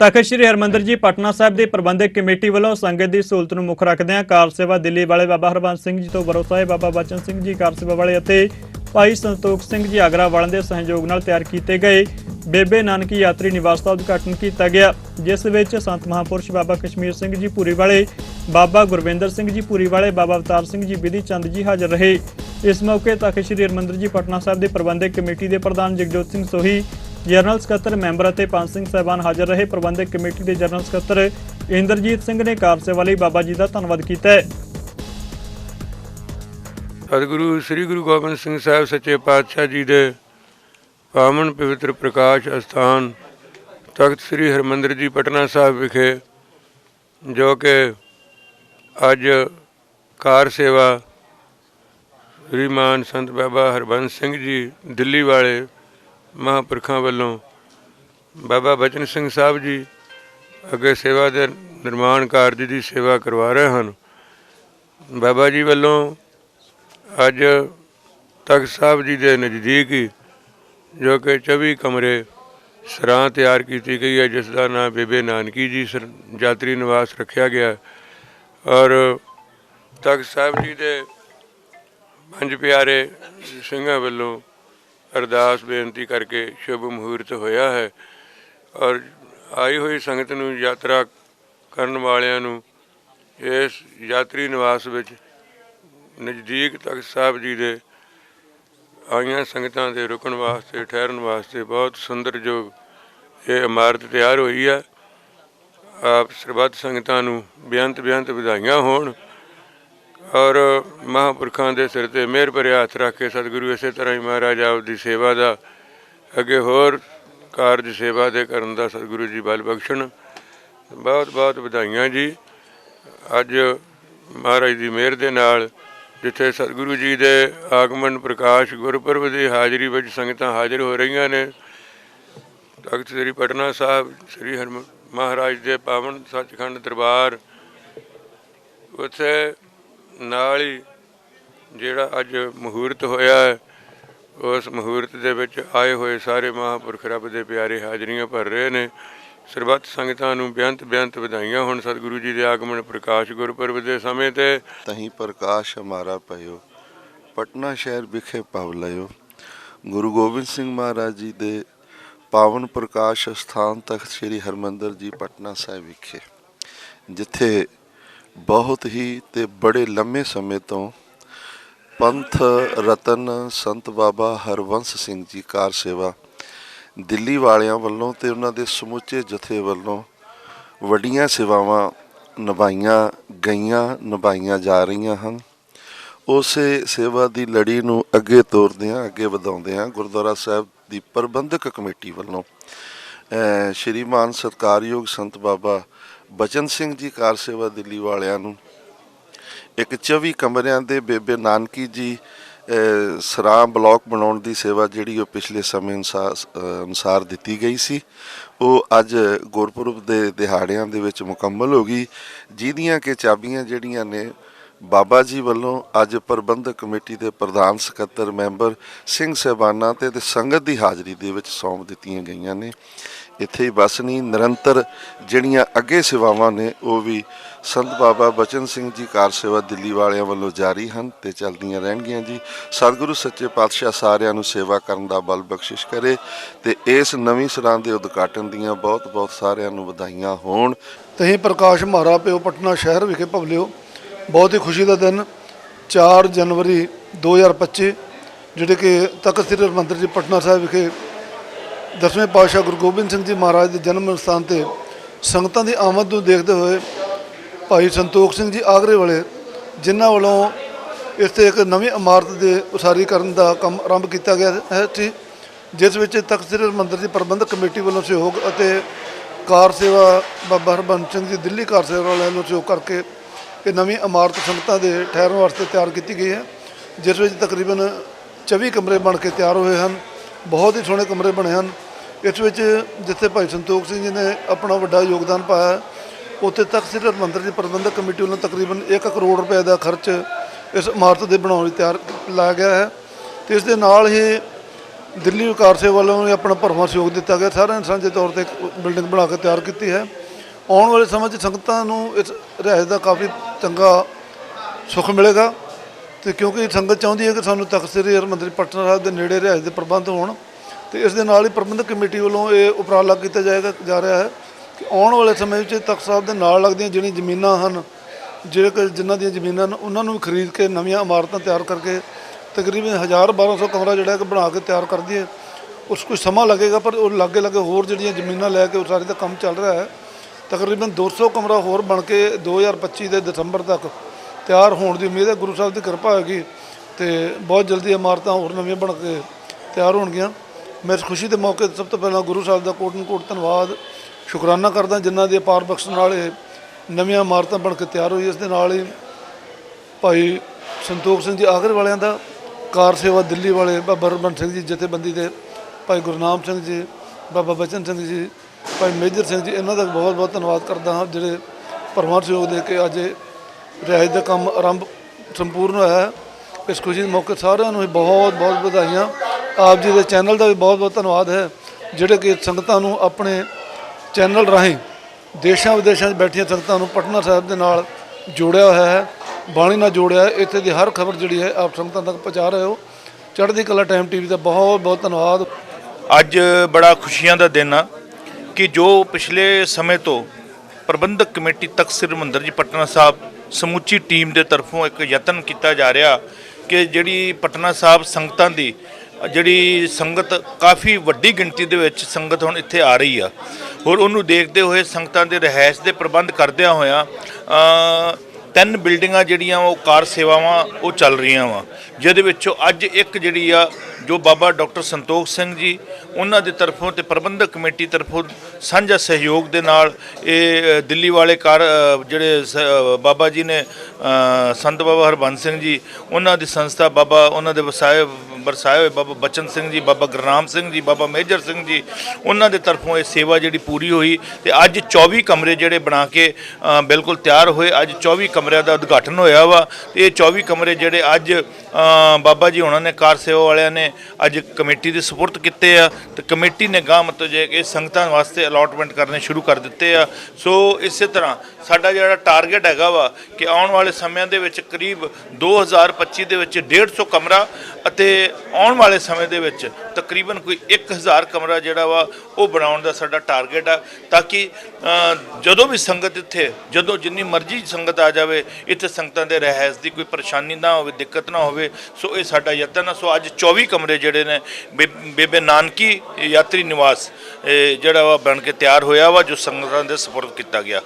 ਤਖਤ ਸ੍ਰੀ ਹਰਮੰਦਰ ਜੀ ਪਟਨਾ ਸਾਹਿਬ ਦੀ ਪ੍ਰਬੰਧਕ ਕਮੇਟੀ ਵੱਲੋਂ ਸੰਗਤ ਦੀ ਸਹੂਲਤ ਨੂੰ ਮੁੱਖ ਰੱਖਦਿਆਂ ਕਾਰ ਸੇਵਾ ਦਿੱਲੀ ਵਾਲੇ ਬਾਬਾ ਹਰਬੰਸ ਸਿੰਘ ਜੀ ਤੋਂ ਭਰੋਸਾ ਹੈ। ਬਾਬਾ ਬਚਨ ਸਿੰਘ ਜੀ ਕਾਰ ਸੇਵਾ ਵਾਲੇ ਅਤੇ ਭਾਈ ਸੰਤੋਖ ਸਿੰਘ ਜੀ ਆਗਰਾ ਵਾਲਿਆਂ ਦੇ ਸਹਿਯੋਗ ਨਾਲ ਤਿਆਰ ਕੀਤੇ ਗਏ। ਬੇਬੇ ਨਾਨਕੀ ਯਾਤਰੀ ਨਿਵਾਸ ਦਾ ਉਦਘਾਟਨ ਕੀਤਾ ਗਿਆ। ਜਿਸ ਵਿੱਚ ਸੰਤ ਮਹਾਪੁਰਸ਼ ਬਾਬਾ ਕਸ਼ਮੀਰ ਸਿੰਘ ਜੀ ਪੂਰੀ ਵਾਲੇ, ਬਾਬਾ ਗੁਰਵਿੰਦਰ ਸਿੰਘ ਜੀ ਪੂਰੀ ਵਾਲੇ, ਬਾਬਾ ਅਵਤਾਰ ਸਿੰਘ ਜੀ ਵਿਧੀ ਚੰਦ ਜੀ ਹਾਜ਼ਰ ਰਹੇ। ਇਸ ਮੌਕੇ ਤਖਤ ਸ੍ਰੀ ਹਰਮੰਦਰ ਜੀ ਪਟਨਾ ਸਾਹਿਬ ਦੀ ਪ੍ਰਬੰਧਕ ਕਮੇਟੀ ਦੇ ਪ੍ਰਧਾਨ ਜਗਜੋਤ ਸਿੰਘ ਸੋਹੀ ਜਨਰਲ ਸਕੱਤਰ ਮੈਂਬਰ ਅਤੇ ਪੰਜ ਸਿੰਘ ਸਾਹਿਬਾਨ ਹਾਜ਼ਰ ਰਹੇ। ਪ੍ਰਬੰਧਕ ਕਮੇਟੀ ਦੇ ਜਨਰਲ ਸਕੱਤਰ ਇੰਦਰਜੀਤ ਸਿੰਘ ਨੇ ਕਾਰ ਸੇਵਾ ਲਈ ਬਾਬਾ ਜੀ ਦਾ ਧੰਨਵਾਦ ਕੀਤਾ ਹੈ। ਸਤਿਗੁਰੂ, ਸ੍ਰੀ ਗੁਰੂ ਗੋਬਿੰਦ ਸਿੰਘ ਸਾਹਿਬ, ਸੱਚੇ ਪਾਤਸ਼ਾਹ ਜੀ ਦੇ ਪਾਵਨ ਪਵਿੱਤਰ ਪ੍ਰਕਾਸ਼ ਅਸਥਾਨ ਤਖਤ ਸ੍ਰੀ ਹਰਮੰਦਰ ਜੀ, ਪਟਨਾ ਸਾਹਿਬ ਵਿਖੇ, ਜੋ ਕਿ ਅੱਜ ਕਾਰ ਸੇਵਾ ਸ੍ਰੀਮਾਨ ਸੰਤ ਬਾਬਾ ਹਰਬੰਸ ਸਿੰਘ ਜੀ, ਦਿੱਲੀ ਵਾਲੇ ਮਹਾਂਪੁਰਖਾਂ ਵੱਲੋਂ ਬਾਬਾ ਬਚਨ ਸਿੰਘ ਸਾਹਿਬ ਜੀ ਅੱਗੇ ਸੇਵਾ ਦੇ ਨਿਰਮਾਣ ਕਾਰਜ ਦੀ ਸੇਵਾ ਕਰਵਾ ਰਹੇ ਹਨ। ਬਾਬਾ ਜੀ ਵੱਲੋਂ ਅੱਜ ਤਖਤ ਸਾਹਿਬ ਜੀ ਦੇ ਨਜ਼ਦੀਕ ਹੀ ਜੋ ਕਿ 24 ਕਮਰੇ ਸਰਾਂ ਤਿਆਰ ਕੀਤੀ ਗਈ ਹੈ, ਜਿਸ ਦਾ ਨਾਮ ਬੇਬੇ ਨਾਨਕੀ ਜੀ ਸਰ, ਯਾਤਰੀ ਨਿਵਾਸ ਰੱਖਿਆ ਗਿਆ। ਔਰ ਤਖਤ ਸਾਹਿਬ ਜੀ ਦੇ ਪੰਜ ਪਿਆਰੇ ਸਿੰਘਾਂ ਵੱਲੋਂ ਅਰਦਾਸ ਬੇਨਤੀ ਕਰਕੇ ਸ਼ੁਭ ਮਹੂਰਤ ਹੋਇਆ ਹੈ ਔਰ ਆਈ ਹੋਈ ਸੰਗਤ ਨੂੰ ਯਾਤਰਾ ਕਰਨ ਵਾਲਿਆਂ ਨੂੰ ਇਸ ਯਾਤਰੀ ਨਿਵਾਸ ਵਿੱਚ ਨਜ਼ਦੀਕ ਤਖਤ ਸਾਹਿਬ ਜੀ ਦੇ ਆਈਆਂ ਸੰਗਤਾਂ ਦੇ ਰੁਕਣ ਵਾਸਤੇ, ਠਹਿਰਨ ਵਾਸਤੇ ਬਹੁਤ ਸੁੰਦਰ ਜੋ ਇਹ ਇਮਾਰਤ ਤਿਆਰ ਹੋਈ ਹੈ। ਆਪ ਸਰਬੱਤ ਸੰਗਤਾਂ ਨੂੰ ਬੇਅੰਤ ਬੇਅੰਤ ਵਧਾਈਆਂ ਹੋਣ। ਔਰ ਮਹਾਂਪੁਰਖਾਂ ਦੇ ਸਿਰ ਤੇ ਮਿਹਰ ਭਰਿਆ ਹੱਥ ਰੱਖ ਕੇ ਸਤਿਗੁਰੂ ਇਸੇ ਤਰ੍ਹਾਂ ਹੀ ਮਹਾਰਾਜ ਆਪ ਦੀ ਸੇਵਾ ਦਾ ਅੱਗੇ ਹੋਰ ਕਾਰਜ ਸੇਵਾ ਦੇ ਕਰਨ ਦਾ ਸਤਿਗੁਰੂ ਜੀ ਬਲ ਬਖਸ਼ਣ। ਬਹੁਤ ਬਹੁਤ ਵਧਾਈਆਂ ਜੀ। ਅੱਜ ਮਹਾਰਾਜ ਦੀ ਮਿਹਰ ਦੇ ਨਾਲ ਜਿੱਥੇ ਸਤਿਗੁਰੂ ਜੀ ਦੇ ਆਗਮਨ ਪ੍ਰਕਾਸ਼ ਗੁਰਪੁਰਬ ਦੀ ਹਾਜ਼ਰੀ ਵਿੱਚ ਸੰਗਤਾਂ ਹਾਜ਼ਰ ਹੋ ਰਹੀਆਂ ਨੇ, ਤਖਤ ਸ੍ਰੀ ਪਟਨਾ ਸਾਹਿਬ, ਸ੍ਰੀ ਹਰਮ ਮਹਾਰਾਜ ਦੇ ਪਾਵਨ ਸੱਚਖੰਡ ਦਰਬਾਰ, ਉੱਥੇ ਨਾਲ ਹੀ ਜਿਹੜਾ ਅੱਜ ਮਹੂਰਤ ਹੋਇਆ ਹੈ, ਉਸ ਮਹੂਰਤ ਦੇ ਵਿੱਚ ਆਏ ਹੋਏ ਸਾਰੇ ਮਹਾਂਪੁਰਖ ਰੱਬ ਦੇ ਪਿਆਰੇ ਹਾਜ਼ਰੀਆਂ ਭਰ ਰਹੇ ਨੇ। ਸਰਬੱਤ ਸੰਗਤਾਂ ਨੂੰ ਬੇਅੰਤ ਬੇਅੰਤ ਵਧਾਈਆਂ ਹੁਣ। ਸਤਿਗੁਰੂ ਜੀ ਦੇ ਆਗਮਨ ਪ੍ਰਕਾਸ਼ ਗੁਰਪੁਰਬ ਦੇ ਸਮੇਂ ਤੇ। ਤਹੀਂ ਪ੍ਰਕਾਸ਼ ਹਮਾਰਾ ਪਇਓ, ਪਟਨਾ ਸ਼ਹਿਰ ਵਿਖੇ ਪਵ ਲਿਓ ਗੁਰੂ ਗੋਬਿੰਦ ਸਿੰਘ ਮਹਾਰਾਜ ਜੀ ਦੇ ਪਾਵਨ ਪ੍ਰਕਾਸ਼ ਸਥਾਨ ਤਖਤ ਸ੍ਰੀ ਹਰਮੰਦਰ ਜੀ, ਪਟਨਾ ਸਾਹਿਬ ਵਿਖੇ, ਜਿੱਥੇ ਬਹੁਤ ਹੀ ਤੇ ਬੜੇ ਲੰਮੇ ਸਮੇਂ ਤੋਂ ਪੰਥ ਰਤਨ ਸੰਤ ਬਾਬਾ ਹਰਵੰਸ ਸਿੰਘ ਜੀ ਕਾਰ ਸੇਵਾ ਦਿੱਲੀ ਵਾਲਿਆਂ ਵੱਲੋਂ ਤੇ ਉਹਨਾਂ ਦੇ ਸਮੁੱਚੇ ਜਥੇ ਵੱਲੋਂ ਵੱਡੀਆਂ ਸੇਵਾਵਾਂ ਨਿਭਾਈਆਂ ਗਈਆਂ, ਨਿਭਾਈਆਂ ਜਾ ਰਹੀਆਂ ਹਨ। ਉਸੇ ਸੇਵਾ ਦੀ ਲੜੀ ਨੂੰ ਅੱਗੇ ਤੋਰਦਿਆਂ, ਅੱਗੇ ਵਧਾਉਂਦਿਆਂ ਗੁਰਦੁਆਰਾ ਸਾਹਿਬ ਦੀ ਪ੍ਰਬੰਧਕ ਕਮੇਟੀ ਵੱਲੋਂ ਸ਼੍ਰੀਮਾਨ ਸਤਕਾਰਯੋਗ ਸੰਤ ਬਾਬਾ ਬਚਨ ਸਿੰਘ ਜੀ ਕਾਰ ਸੇਵਾ ਦਿੱਲੀ ਵਾਲਿਆਂ ਨੂੰ। ਇੱਕ 24 ਕਮਰਿਆਂ ਦੇ ਬੇਬੇ ਨਾਨਕੀ ਜੀ ਅਹ, ਸਰਾਂ ਬਲਾਕ ਬਣਾਉਣ ਦੀ ਸੇਵਾ ਜਿਹੜੀ ਉਹ ਪਿਛਲੇ ਸਮੇਂ ਅਨੁਸਾਰ ਅਨੁਸਾਰ ਦਿੱਤੀ ਗਈ ਸੀ। ਉਹ ਅੱਜ ਗੁਰਪੁਰਬ ਦੇ ਦਿਹਾੜਿਆਂ ਦੇ ਵਿੱਚ ਮੁਕੰਮਲ ਹੋ ਗਈ। ਜਿਹਦੀਆਂ ਕਿ ਚਾਬੀਆਂ ਜਿਹੜੀਆਂ ਨੇ ਬਾਬਾ ਜੀ ਵੱਲੋਂ ਅੱਜ ਪ੍ਰਬੰਧਕ ਕਮੇਟੀ ਦੇ ਪ੍ਰਧਾਨ ਸਕੱਤਰ ਮੈਂਬਰ ਸਿੰਘ ਸਹਿਬਾਨਾਂ ਤੇ ਤੇ ਸੰਗਤ ਦੀ ਹਾਜ਼ਰੀ ਦੇ ਵਿੱਚ ਸੌਂਪ ਦਿੱਤੀਆਂ ਗਈਆਂ ਨੇ। ਇੱਥੇ ਹੀ ਬਸ ਨਹੀਂ, ਨਿਰੰਤਰ ਜਿਹੜੀਆਂ ਅੱਗੇ ਸੇਵਾਵਾਂ ਨੇ, ਉਹ ਵੀ ਸੰਤ ਬਾਬਾ ਬਚਨ ਸਿੰਘ ਜੀ ਕਾਰ ਸੇਵਾ ਦਿੱਲੀ ਵਾਲਿਆਂ ਵੱਲੋਂ ਜਾਰੀ ਹਨ ਤੇ ਚੱਲਦੀਆਂ ਰਹਿਣਗੀਆਂ ਜੀ। ਸਤਿਗੁਰੂ ਸੱਚੇ ਪਾਤਸ਼ਾਹ ਸਾਰਿਆਂ ਨੂੰ ਸੇਵਾ ਕਰਨ ਦਾ ਬਲ ਬਖਸ਼ਿਸ਼ ਕਰੇ ਤੇ ਇਸ ਨਵੀਂ ਸਰਾਂ ਦੇ ਉਦਘਾਟਨ ਦੀਆਂ ਬਹੁਤ ਬਹੁਤ ਸਾਰਿਆਂ ਨੂੰ ਵਧਾਈਆਂ ਹੋਣ। ਤਹੀਂ ਪ੍ਰਕਾਸ਼ ਮਹਾਰਾ ਪਿਓ, ਪਟਨਾ ਸ਼ਹਿਰ ਵਿਖੇ ਭਵਲਿਓ। ਬਹੁਤ ਹੀ ਖੁਸ਼ੀ ਦਾ ਦਿਨ 4 ਜਨਵਰੀ 2025 ਜਿਹੜੇ ਕਿ ਤਖਤ ਸ੍ਰੀ ਹਰਿਮੰਦਰ ਜੀ, ਪਟਨਾ ਸਾਹਿਬ ਵਿਖੇ ਦਸਵੇਂ ਪਾਤਸ਼ਾਹ ਗੁਰੂ ਗੋਬਿੰਦ ਸਿੰਘ ਜੀ ਮਹਾਰਾਜ ਦੇ ਜਨਮ ਸਥਾਨ ਤੇ ਸੰਗਤਾਂ ਦੀ ਆਮਦ ਨੂੰ ਦੇਖਦੇ ਹੋਏ ਭਾਈ ਸੰਤੋਖ ਸਿੰਘ ਜੀ ਆਗਰੇ ਵਾਲੇ, ਜਿਨ੍ਹਾਂ ਵੱਲੋਂ ਇਸ ਤੇ ਇੱਕ ਨਵੀਂ ਇਮਾਰਤ ਦੇ ਉਸਾਰੀ ਕਰਨ ਦਾ ਕੰਮ ਆਰੰਭ ਕੀਤਾ ਗਿਆ ਹੈ ਸੀ ਜਿਸ ਵਿੱਚ ਤਖਤ ਸ੍ਰੀ ਹਰਿਮੰਦਰ ਜੀ ਪ੍ਰਬੰਧਕ ਕਮੇਟੀ ਵੱਲੋਂ ਸਹਿਯੋਗ ਅਤੇ ਕਾਰ ਸੇਵਾ ਬਾਬਾ ਹਰਬੰਸ ਸਿੰਘ ਜੀ ਦਿੱਲੀ ਕਾਰ ਸੇਵਾ ਵਾਲਿਆਂ ਵੱਲੋਂ ਸਹਿਯੋਗ ਕਰਕੇ ਇਹ ਨਵੀਂ ਇਮਾਰਤ ਸੰਗਤਾਂ ਦੇ ਠਹਿਰਨ ਵਾਸਤੇ ਤਿਆਰ ਕੀਤੀ ਗਈ ਹੈ, ਜਿਸ ਵਿੱਚ ਤਕਰੀਬਨ 24 ਕਮਰੇ ਬਣ ਕੇ ਤਿਆਰ ਹੋਏ ਹਨ। ਬਹੁਤ ਹੀ ਸੋਹਣੇ ਕਮਰੇ ਬਣੇ ਹਨ। ਇਸ ਵਿੱਚ ਜਿੱਥੇ ਭਾਈ ਸੰਤੋਖ ਸਿੰਘ ਜੀ ਨੇ ਆਪਣਾ ਵੱਡਾ ਯੋਗਦਾਨ ਪਾਇਆ, ਉੱਥੇ ਤੱਕ ਸਿਰਫ ਮੰਦਰ ਦੀ ਪ੍ਰਬੰਧਕ ਕਮੇਟੀ ਵੱਲੋਂ ਤਕਰੀਬਨ 1 ਕਰੋੜ ਰੁਪਏ ਦਾ ਖਰਚ ਇਸ ਇਮਾਰਤ ਦੇ ਬਣਾਉਣ ਲਈ ਤਿਆਰ ਲਾਇਆ ਗਿਆ ਹੈ ਤੇ ਇਸ ਦੇ ਨਾਲ ਹੀ ਦਿੱਲੀ ਵਿਕਾਰ ਸੇਵਾ ਵੱਲੋਂ ਵੀ ਆਪਣਾ ਭਰਵਾਂ ਸਹਿਯੋਗ ਦਿੱਤਾ ਗਿਆ। ਸਾਰਿਆਂ ਨੇ ਸਾਂਝੇ ਤੌਰ ਤੇ ਬਿਲਡਿੰਗ ਬਣਾ ਕੇ ਤਿਆਰ ਕੀਤੀ ਹੈ। ਆਉਣ ਵਾਲੇ ਸਮੇਂ 'ਚ ਸੰਗਤਾਂ ਨੂੰ ਇਸ ਰਿਹਾਇਸ਼ ਦਾ ਕਾਫੀ ਚੰਗਾ ਸੁੱਖ ਮਿਲੇਗਾ। ਤੇ ਕਿਉਂਕਿ ਸੰਗਤ ਚਾਹੁੰਦੀ ਹੈ ਕਿ ਸਾਨੂੰ ਤਖ਼ਤ ਸ੍ਰੀ ਹਰਿਮੰਦਰ ਪਟਨਾ ਸਾਹਿਬ ਦੇ ਨੇੜੇ ਰਿਹਾਇਸ਼ ਦੇ ਪ੍ਰਬੰਧ ਹੋਣ ਤੇ ਇਸ ਦੇ ਨਾਲ ਹੀ ਪ੍ਰਬੰਧਕ ਕਮੇਟੀ ਵੱਲੋਂ ਇਹ ਉਪਰਾਲਾ ਕੀਤਾ ਜਾਏਗਾ, ਜਾ ਰਿਹਾ ਹੈ ਕਿ ਆਉਣ ਵਾਲੇ ਸਮੇਂ ਵਿੱਚ ਤਖ਼ਤ ਸਾਹਿਬ ਦੇ ਨਾਲ ਲੱਗਦੀਆਂ ਜਿਹੜੀਆਂ ਜ਼ਮੀਨਾਂ ਹਨ, ਜਿਹੜੇ ਜਿਨ੍ਹਾਂ ਦੀਆਂ ਜ਼ਮੀਨਾਂ ਹਨ, ਉਹਨਾਂ ਨੂੰ ਵੀ ਖਰੀਦ ਕੇ ਨਵੀਆਂ ਇਮਾਰਤਾਂ ਤਿਆਰ ਕਰਕੇ ਤਕਰੀਬਨ 1000 1200 ਕਮਰਾ ਜਿਹੜਾ ਕਿ ਬਣਾ ਕੇ ਤਿਆਰ ਕਰ ਦਈਏ ਉਸ ਕੁਝ ਸਮਾਂ ਲੱਗੇਗਾ, ਪਰ ਉਹ ਲਾਗੇ ਲਾਗੇ ਹੋਰ ਜਿਹੜੀਆਂ ਜ਼ਮੀਨਾਂ ਲੈ ਕੇ ਉਸਾਰੀ ਦਾ ਕੰਮ ਚੱਲ ਰਿਹਾ ਹੈ। ਤਕਰੀਬਨ 200 ਕਮਰਾ ਹੋਰ ਬਣ ਕੇ 2025 ਦੇ ਦਸੰਬਰ ਤੱਕ ਤਿਆਰ ਹੋਣ ਦੀ ਉਮੀਦ ਹੈ, ਗੁਰੂ ਸਾਹਿਬ ਦੀ ਕਿਰਪਾ ਹੋਏਗੀ ਤੇ ਬਹੁਤ ਜਲਦੀ ਇਮਾਰਤਾਂ ਹੋਰ ਨਵੀਆਂ ਬਣ ਕੇ ਤਿਆਰ ਹੋਣਗੀਆਂ। ਮੈਂ ਇਸ ਖੁਸ਼ੀ ਦੇ ਮੌਕੇ ਤੇ ਸਭ ਤੋਂ ਪਹਿਲਾਂ ਗੁਰੂ ਸਾਹਿਬ ਦਾ ਕੋਟਨ ਕੋਟ ਧੰਨਵਾਦ ਸ਼ੁਕਰਾਨਾ ਕਰਦਾ ਜਿਨ੍ਹਾਂ ਦੇ ਅਪਾਰ ਬਖਸ਼ਣ ਨਾਲ ਇਹ ਨਵੀਆਂ ਇਮਾਰਤਾਂ ਬਣ ਕੇ ਤਿਆਰ ਹੋਈ। ਇਸ ਦੇ ਨਾਲ ਹੀ ਭਾਈ ਸੰਤੋਖ ਸਿੰਘ ਜੀ ਆਗਰ ਵਾਲਿਆਂ ਦਾ ਕਾਰ ਸੇਵਾ ਦਿੱਲੀ ਵਾਲੇ ਬਾਬਾ ਰਮਨ ਸਿੰਘ ਜੀ ਜਥੇਬੰਦੀ ਦੇ ਭਾਈ ਗੁਰਨਾਮ ਸਿੰਘ ਜੀ, ਬਾਬਾ ਬਚਨ ਸਿੰਘ ਜੀ, ਭਾਈ ਮੇਜਰ ਸਿੰਘ ਜੀ, ਇਹਨਾਂ ਦਾ ਬਹੁਤ ਬਹੁਤ ਧੰਨਵਾਦ ਕਰਦਾ ਹਾਂ, ਜਿਹੜੇ ਪਰਮਾਰ ਸਹਿਯੋਗ ਦੇ ਕੇ ਅੱਜ ਰਿਹਾਇਸ਼ ਦਾ ਕੰਮ ਆਰੰਭ ਸੰਪੂਰਨ ਹੋਇਆ ਹੈ। ਇਸ ਖੁਸ਼ੀ ਦੇ ਮੌਕੇ ਸਾਰਿਆਂ ਨੂੰ ਹੀ ਬਹੁਤ ਬਹੁਤ ਵਧਾਈਆਂ। ਆਪ ਜੀ ਦੇ ਚੈਨਲ ਦਾ ਵੀ ਬਹੁਤ ਬਹੁਤ ਧੰਨਵਾਦ ਹੈ। ਜਿਹੜੇ ਕਿ ਸੰਗਤਾਂ ਨੂੰ ਆਪਣੇ ਚੈਨਲ ਰਾਹੀਂ ਦੇਸ਼ਾਂ ਵਿਦੇਸ਼ਾਂ 'ਚ ਬੈਠੀਆਂ ਸੰਗਤਾਂ ਨੂੰ ਪਟਨਾ ਸਾਹਿਬ ਦੇ ਨਾਲ ਜੋੜਿਆ ਹੋਇਆ ਹੈ। ਬਾਣੀ ਨਾਲ ਜੋੜਿਆ ਹੈ। ਇੱਥੇ ਦੀ ਹਰ ਖਬਰ ਜਿਹੜੀ ਹੈ ਆਪ ਸੰਗਤਾਂ ਤੱਕ ਪਹੁੰਚਾ ਰਹੇ ਹੋ। ਚੜ੍ਹਦੀ ਕਲਾ ਟਾਈਮ ਟੀਵੀ ਦਾ ਬਹੁਤ ਬਹੁਤ ਧੰਨਵਾਦ। ਅੱਜ ਬੜਾ ਖੁਸ਼ੀਆਂ ਦਾ ਦਿਨ ਆ ਕਿ ਜੋ ਪਿਛਲੇ ਸਮੇਂ ਤੋਂ ਪ੍ਰਬੰਧਕ ਕਮੇਟੀ ਤਖਤ ਸ੍ਰੀ ਹਰਿਮੰਦਰ ਜੀ, ਪਟਨਾ ਸਾਹਿਬ ਸਮੁੱਚੀ ਟੀਮ ਦੇ ਤਰਫੋਂ ਇੱਕ ਯਤਨ ਕੀਤਾ ਜਾ ਰਿਹਾ ਕਿ ਜਿਹੜੀ ਪਟਨਾ ਸਾਹਿਬ ਸੰਗਤਾਂ ਦੀ, ਜਿਹੜੀ ਸੰਗਤ ਕਾਫੀ ਵੱਡੀ ਗਿਣਤੀ ਦੇ ਵਿੱਚ ਸੰਗਤ ਹੁਣ ਇੱਥੇ ਆ ਰਹੀ ਆ। ਹੋਰ ਉਹਨੂੰ ਦੇਖਦੇ ਹੋਏ ਸੰਗਤਾਂ ਦੇ ਰਹਿائش ਦੇ ਪ੍ਰਬੰਧ ਕਰਦਿਆਂ ਹੋਇਆਂ ਤਿੰਨ ਬਿਲਡਿੰਗਾਂ ਜਿਹੜੀਆਂ ਉਹ ਕਾਰ ਸੇਵਾਵਾਂ ਉਹ ਚੱਲ ਰਹੀਆਂ ਵਾ, ਜਿਹਦੇ ਵਿੱਚੋਂ ਅੱਜ ਇੱਕ ਜਿਹੜੀ ਆ ਜੋ ਬਾਬਾ ਡਾਕਟਰ ਸੰਤੋਖ ਸਿੰਘ ਜੀ, ਉਹਨਾਂ ਦੇ ਤਰਫੋਂ ਤੇ ਪ੍ਰਬੰਧਕ ਕਮੇਟੀ ਤਰਫੋਂ ਸਾਂਝਾ ਸਹਿਯੋਗ ਦੇ ਨਾਲ ਇਹ ਦਿੱਲੀ ਵਾਲੇ ਕਾਰ ਜਿਹੜੇ ਸ- ਬਾਬਾ ਜੀ ਨੇ ਸੰਤ ਬਾਬਾ ਹਰਬੰਸ ਸਿੰਘ ਜੀ, ਉਹਨਾਂ ਦੀ ਸੰਸਥਾ ਬਾਬਾ, ਉਹਨਾਂ ਦੇ ਵਸਾਏ, ਵਰਸਾਏ ਹੋਏ ਬਾਬਾ ਬਚਨ ਸਿੰਘ ਜੀ, ਬਾਬਾ ਗੁਰਨਾਮ ਸਿੰਘ ਜੀ, ਬਾਬਾ ਮੇਜਰ ਸਿੰਘ ਜੀ, ਉਹਨਾਂ ਦੇ ਤਰਫੋਂ ਇਹ ਸੇਵਾ ਜਿਹੜੀ ਪੂਰੀ ਹੋਈ ਤੇ ਅੱਜ 24 ਕਮਰੇ ਜਿਹੜੇ ਬਣਾ ਕੇ ਬਿਲਕੁਲ ਤਿਆਰ ਹੋਏ, ਅੱਜ 24 ਕਮਰਿਆਂ ਦਾ ਉਦਘਾਟਨ ਹੋਇਆ ਵਾ ਤੇ ਇਹ 24 ਕਮਰੇ ਜਿਹੜੇ ਅੱਜ ਬਾਬਾ ਜੀ ਉਹਨਾਂ ਨੇ, ਕਾਰ ਸੇਵਾ ਵਾਲਿਆਂ ਨੇ ਅੱਜ ਕਮੇਟੀ ਦੇ ਸਪੁਰਦ ਕੀਤੇ ਆ ਤੇ ਕਮੇਟੀ ਨੇ ਗਾਂ ਮਤਲਬ ਜੇ ਕਿ ਸੰਗਤਾਂ ਵਾਸਤੇ ਅਲਾਟਮੈਂਟ ਕਰਨੇ ਸ਼ੁਰੂ ਕਰ ਦਿੱਤੇ ਆ। ਸੋ ਇਸੇ ਤਰ੍ਹਾਂ ਸਾਡਾ ਜਿਹੜਾ ਟਾਰਗੇਟ ਹੈਗਾ ਵਾ ਕਿ ਆਉਣ ਵਾਲੇ ਸਮਿਆਂ ਦੇ ਵਿੱਚ ਕਰੀਬ 2025 ਦੇ ਵਿੱਚ 150 ਕਮਰਾ ਅਤੇ ਆਉਣ ਵਾਲੇ ਸਮੇਂ ਦੇ ਵਿੱਚ ਤਕਰੀਬਨ ਕੋਈ 1000 ਕਮਰਾ ਜਿਹੜਾ ਵਾ, ਉਹ ਬਣਾਉਣ ਦਾ ਸਾਡਾ ਟਾਰਗੇਟ ਆ, ਤਾਂ ਕਿ ਜਦੋਂ ਵੀ ਸੰਗਤ ਇੱਥੇ, ਜਦੋਂ ਜਿੰਨੀ ਮਰਜ਼ੀ ਸੰਗਤ ਆ ਜਾਵੇ, ਇੱਥੇ ਸੰਗਤਾਂ ਦੇ ਰਹਿਸ ਦੀ ਕੋਈ ਪਰੇਸ਼ਾਨੀ ਨਾ ਹੋਵੇ, ਦਿੱਕਤ ਨਾ ਹੋਵੇ, ਸੋ ਇਹ ਸਾਡਾ ਯਤਨ ਆ। ਸੋ ਅੱਜ 24 ਕਮਰੇ ਜਿਹੜੇ ਨੇ ਬੇਬੇ ਨਾਨਕੀ ਯਾਤਰੀ ਨਿਵਾਸ ਜਿਹੜਾ ਵਾ ਬਣ ਕੇ ਤਿਆਰ ਹੋਇਆ ਵਾ, ਜੋ ਸੰਗਤਾਂ ਦੇ ਸਪੁਰਦ ਕੀਤਾ ਗਿਆ।